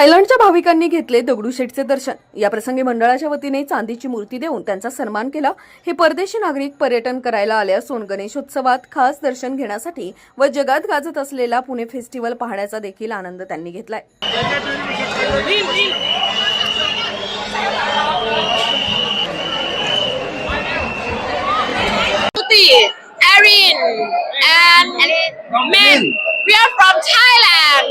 थायलंडच्या भाविकांनी घेतले दगडूशेठचे दर्शन या प्रसंगी मंडळाच्या वतीने चांदीची मूर्ती देऊन त्यांचा सन्मान केला हे परदेशी नागरिक पर्यटन करायला आले असून गणेशोत्सवात खास दर्शन घेण्यासाठी व जगात गाजत असलेला पुणे फेस्टिवल पाहण्याचा देखील आनंद त्यांनी घेतलाय. We are from Thailand.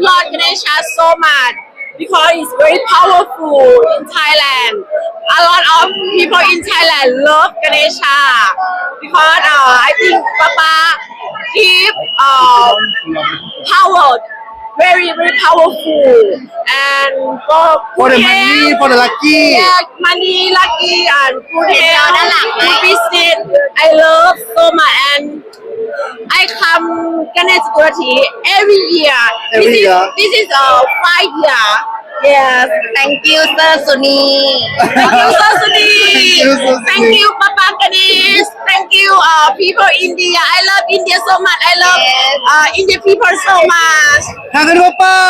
Lord Ganesha so much because it's very powerful in Thailand. A lot of people in Thailand love Ganesha because uh, I think Papa give uh, power very very powerful and for For the money, for the lucky. yeah, money, lucky, and good health, good business. I love so much, and I come Ganesh Gurati every year. Every this year? Is, this is a five year. Yes, thank you, Sir Suni. Thank you, Sir Suni. Thank you, Sir Thank you, Papa Ganesh. Thank you, uh, people India. I love India so much. I love uh, Indian people so much. Kangen Bapa! Gloria!